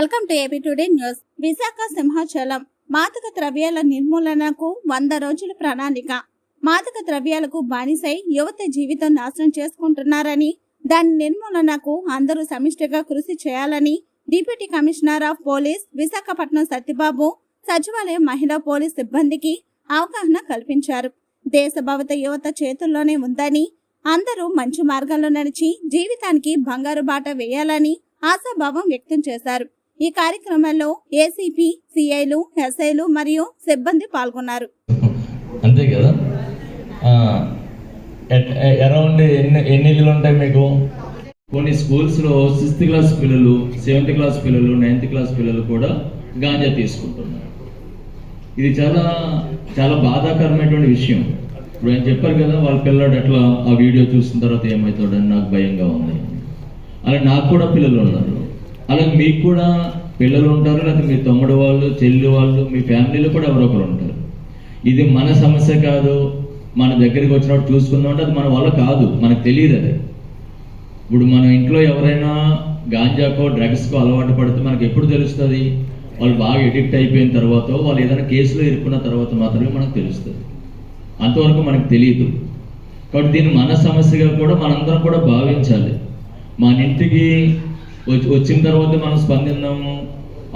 Welcome to AP today news. Visakha Simhachalam మాదక ద్రవ్యాల నిర్మూలనకు వంద రోజుల ప్రణాళిక. మాదక ద్రవ్యాలకు బానిసై యువత జీవితం నాశనం చేసుకుంటున్నారని దాని నిర్మూలనకు అందరూ సమిష్టిగా కృషి చేయాలని deputy commissioner of police Visakhapatnam Satyababu సచివాలయం మహిళా పోలీస్ సిబ్బందికి అవగాహన కల్పించారు. దేశ భవిత యువత చేతుల్లోనే ఉందని అందరూ మంచి మార్గంలో నడిచి జీవితానికి బంగారు బాట వేయాలని ఆశాభావం వ్యక్తం చేశారు. ఈ కార్యక్రమంలో ఏసీపీ సిఐలు ఎస్ఐలు మరియు సిబ్బంది పాల్గొన్నారు. అంతే కదా? అరౌండ్ ఎన్ని ఎన్ని ఇల్లులు ఉంటాయి మీకు? కొన్ని స్కూల్స్లో సిక్స్త్ క్లాస్ పిల్లలు సెవెంత్ క్లాస్ పిల్లలు నైన్త్ క్లాస్ పిల్లలు కూడా గాంజా తీసుకుంటున్నారు. ఇది చాలా చాలా బాధాకరమైనటువంటి విషయం. ఇప్పుడు ఆయన చెప్పారు కదా వాళ్ళ పిల్లడు ఎట్లా ఆ వీడియో చూసిన తర్వాత ఏమవుతాడని నాకు భయంగా ఉంది. అలా నాకు కూడా పిల్లలు ఉన్నారు. అలాగే మీకు కూడా పిల్లలు ఉంటారు లేకపోతే మీ తమ్ముడు వాళ్ళు చెల్లి వాళ్ళు మీ ఫ్యామిలీలో కూడా ఎవరో ఒకరు ఉంటారు. ఇది మన సమస్య కాదు. మన దగ్గరికి వచ్చినప్పుడు చూసుకుందాం అంటే అది మన వల్ల కాదు. మనకు తెలియదు అది. ఇప్పుడు మన ఇంట్లో ఎవరైనా గాంజాకో డ్రగ్స్కో అలవాటు పడితే మనకు ఎప్పుడు తెలుస్తుంది? వాళ్ళు బాగా ఎడిక్ట్ అయిపోయిన తర్వాత వాళ్ళు ఏదైనా కేసులో ఇరుక్కున్న తర్వాత మాత్రమే మనకు తెలుస్తుంది. అంతవరకు మనకు తెలియదు. కాబట్టి దీన్ని మన సమస్యగా కూడా మనందరం కూడా భావించాలి. మన ఇంటికి వచ్చిన తర్వాత మనం స్పందిద్దాము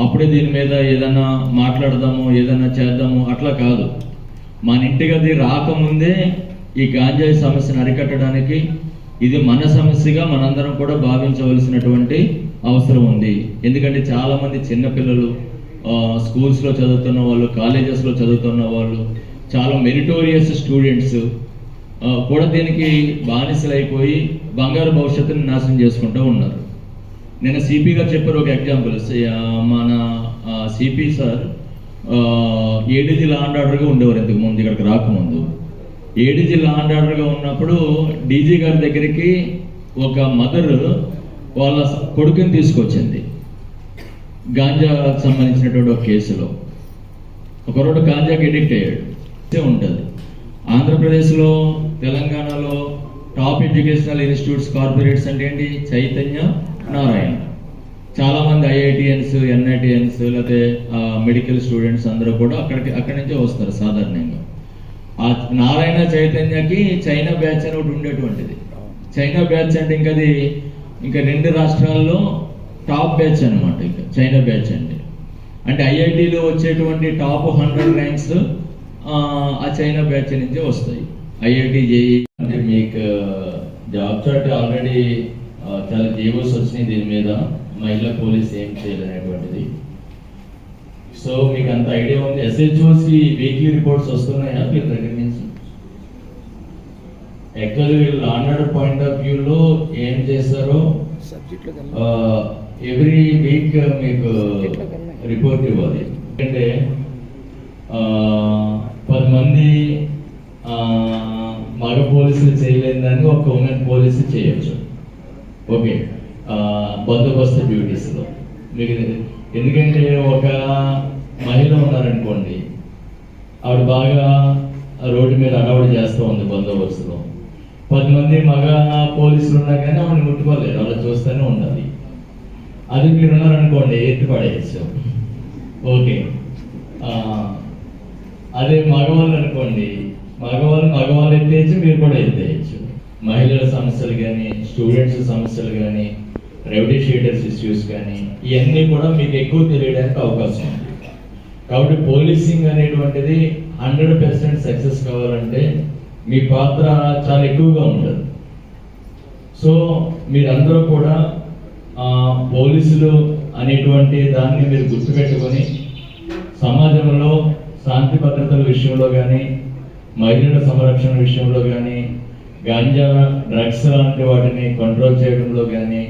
అప్పుడే దీని మీద ఏదైనా మాట్లాడదాము ఏదైనా చేద్దాము అట్లా కాదు. మన ఇంటికి అది రాకముందే ఈ గాంజాయి సమస్యను అరికట్టడానికి ఇది మన సమస్యగా మనందరం కూడా భావించవలసినటువంటి అవసరం ఉంది. ఎందుకంటే చాలామంది చిన్నపిల్లలు స్కూల్స్లో చదువుతున్న వాళ్ళు కాలేజెస్లో చదువుతున్న వాళ్ళు చాలా మెరిటోరియస్ స్టూడెంట్స్ కూడా దీనికి బానిసలైపోయి బంగారు భవిష్యత్తుని నాశనం చేసుకుంటూ ఉన్నారు. నేను సిపి గారు చెప్పారు ఒక ఎగ్జాంపుల్ మన CP sir ADG law and ఆర్డర్గా ఉండేవారు ఇంతకు ముందు ఇక్కడికి రాకముందు. ఏడీజీ లా అండ్ ఆర్డర్గా ఉన్నప్పుడు డీజీ గారి దగ్గరికి ఒక మదర్ వాళ్ళ కొడుకుని తీసుకొచ్చింది. గాంజాకు సంబంధించినటువంటి ఒక కేసులో. ఒక రోడ్డు గాంజాకి ఎడిక్ట్ అయ్యాడు. ఉంటుంది. ఆంధ్రప్రదేశ్లో తెలంగాణలో టాప్ ఎడ్యుకేషనల్ ఇన్స్టిట్యూట్స్ కార్పొరేట్స్ అంటే ఏంటి? చైతన్య నారాయణ. చాలా మంది ఐఐటిఎన్స్ ఎన్ఐటిఎన్స్ లేకపోతే మెడికల్ స్టూడెంట్స్ అందరూ కూడా అక్కడికి అక్కడి నుంచే వస్తారు సాధారణంగా. ఆ నారాయణ చైతన్యకి చైనా బ్యాచ్ అని ఒకటి ఉండేటువంటిది. చైనా బ్యాచ్ అంటే ఇంకా అది ఇంకా రెండు రాష్ట్రాల్లో టాప్ బ్యాచ్ అనమాట ఇంకా చైనా బ్యాచ్ అంటే. అంటే ఐఐటిలో వచ్చేటువంటి టాప్ హండ్రెడ్ ర్యాంక్స్ ఆ చైనా బ్యాచ్ నుంచే వస్తాయి. ఐఐటి జేఈ అంటే మీకు జాబ్ చాట్ ఆల్రెడీ చాలా జీవోస్ వచ్చినాయి దీని మీద. మహిళా పోలీస్ ఏం చేయలేనటువంటిది సో మీకు అంత ఐడియా ఉంది. ఎస్హెచ్ఓస్ వీక్లీ రిపోర్ట్స్ వస్తున్నాయా వీళ్ళ దగ్గర నుంచి? యాక్చువల్లీ వీళ్ళు ఆర్డర్ పాయింట్ ఆఫ్ వ్యూలో ఏం చేస్తారో ఎవ్రీ వీక్ మీకు రిపోర్ట్ ఇవ్వాలి. ఎందుకంటే పది మంది మగ పోలీసులు చేయలేని దాన్ని ఒక ఉమెన్ పోలీసు చేయొచ్చు. ఓకే. బందోబస్తు డ్యూటీస్లో. మీకు ఎందుకంటే ఒక మహిళ ఉన్నారనుకోండి ఆవిడ బాగా రోడ్డు మీద అడవుడు చేస్తూ ఉంది బందోబస్తులో. పది మంది మగ పోలీసులు ఉన్నా కానీ ఆవిడని ముట్టుకోలేరు అలా చూస్తూనే ఉండాలి. అది మీరు ఉన్నారనుకోండి ఎత్తి పడేయచ్చు. ఓకే. అదే మగవాళ్ళు అనుకోండి మగవాళ్ళు మగవాళ్ళు ఎత్తేయచ్చు మీరు కూడా ఎత్తేయచ్చు మహిళల సమస్యలు కానీ స్టూడెంట్స్ సమస్యలు కానీ రెవెన్యూ షీటర్స్ ఇష్యూస్ కానీ ఇవన్నీ కూడా మీకు ఎక్కువ తెలియడానికి అవకాశం ఉంది. కాబట్టి పోలీసింగ్ అనేటువంటిది హండ్రెడ్ పర్సెంట్ సక్సెస్ కావాలంటే మీ పాత్ర చాలా ఎక్కువగా ఉంటుంది. సో మీరందరూ కూడా పోలీసులు అనేటువంటి దాన్ని మీరు గుర్తుపెట్టుకొని సమాజంలో శాంతి భద్రతల విషయంలో కానీ మహిళల సంరక్షణ విషయంలో కానీ గాంజా డ్రగ్స్ లాంటి వాటిని కంట్రోల్ చేయడంలో కానీ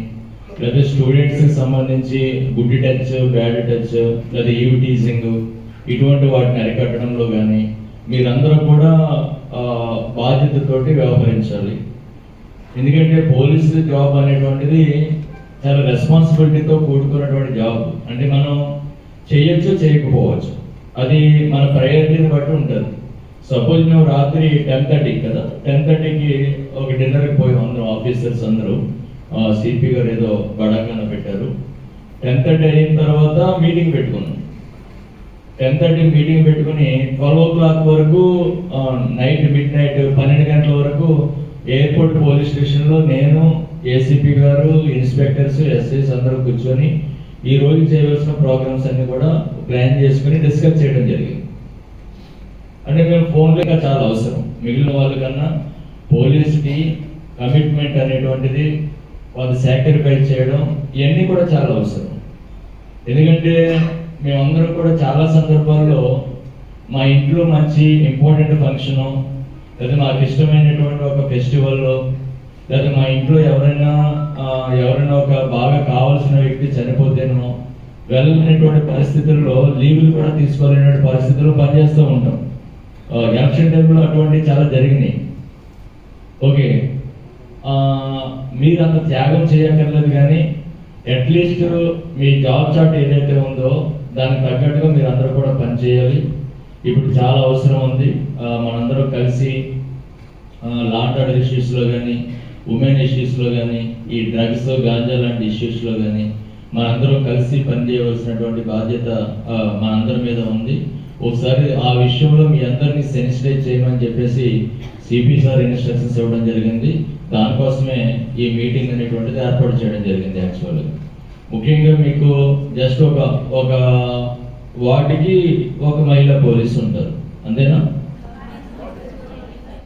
లేదా స్టూడెంట్స్కి సంబంధించి గుడ్ టచ్ బ్యాడ్ టచ్ లేదా ఈవ్ టీజింగ్ ఇటువంటి వాటిని అరికట్టడంలో కానీ మీరందరూ కూడా బాధ్యతతోటి వ్యవహరించాలి. ఎందుకంటే పోలీసు జాబ్ అనేటువంటిది చాలా రెస్పాన్సిబిలిటీతో కూడుకున్నటువంటి జాబ్ అంటే మనం చేయొచ్చు చేయకపోవచ్చు. అది మన ప్రయారిటీని బట్టి ఉంటుంది. సపోజ్ మేము రాత్రి టెన్ థర్టీకి కదా టెన్ థర్టీకి ఒక డిన్నర్కి పోయి అందరం ఆఫీసర్స్ అందరూ సిపి గారు ఏదో బడాంగాన పెట్టారు. టెన్ థర్టీ అయిన తర్వాత మీటింగ్ పెట్టుకున్నాం. టెన్ థర్టీ మీటింగ్ పెట్టుకుని ట్వెల్వ్ ఓ క్లాక్ వరకు నైట్ మిడ్ నైట్ పన్నెండు గంటల వరకు ఎయిర్పోర్ట్ పోలీస్ స్టేషన్లో నేను ఏసీపీ గారు ఇన్స్పెక్టర్స్ ఎస్ఐస్ అందరూ కూర్చొని ఈ రోజు చేయవలసిన ప్రోగ్రామ్స్ అన్ని కూడా ప్లాన్ చేసుకుని డిస్కస్ చేయడం జరిగింది. అంటే మేము ఫోన్లో ఇంకా చాలా అవసరం. మిగిలిన వాళ్ళకన్నా పోలీస్కి కమిట్మెంట్ అనేటువంటిది వాళ్ళు సాక్రిఫైస్ చేయడం ఇవన్నీ కూడా చాలా అవసరం. ఎందుకంటే మేమందరం కూడా చాలా సందర్భాల్లో మా ఇంట్లో మంచి ఇంపార్టెంట్ ఫంక్షను లేదా మాకు ఇష్టమైనటువంటి ఒక ఫెస్టివల్లో లేదా మా ఇంట్లో ఎవరైనా ఎవరైనా ఒక బాగా కావాల్సిన వ్యక్తి చనిపోతేనో వెళ్ళలేనటువంటి పరిస్థితుల్లో లీవులు కూడా తీసుకోలేనటువంటి పరిస్థితుల్లో పనిచేస్తూ ఉంటాం. ఆ, ఎలక్షన్ టైంలో అటువంటి చాలా జరిగినాయి. ఓకే. మీరు అంత త్యాగం చేయక్కర్లేదు కానీ అట్లీస్ట్ మీ జాబ్ చార్ట్ ఏదైతే ఉందో దానికి తగ్గట్టుగా మీరు అందరూ కూడా పనిచేయాలి ఇప్పుడు చాలా అవసరం ఉంది. మనందరూ మనందరం కలిసి లాండ్ ఇష్యూస్లో కానీ ఉమెన్ ఇష్యూస్లో కానీ ఈ డ్రగ్స్ గాంజా లాంటి ఇష్యూస్లో కానీ మనందరం కలిసి పనిచేయవలసినటువంటి బాధ్యత మనందరి మీద ఉంది. ఒకసారి ఆ విషయంలో మీ అందరినీ సెన్సిటైజ్ చేయమని చెప్పేసి సిపి సార్ ఇన్స్ట్రక్షన్స్ ఇవ్వడం జరిగింది. దానికోసమే ఈ మీటింగ్ అనేటువంటిది ఏర్పాటు చేయడం జరిగింది యాక్చువల్గా ముఖ్యంగా మీకు జస్ట్ ఒక ఒక వాటికి ఒక మహిళా పోలీసు ఉంటారు అంతేనా?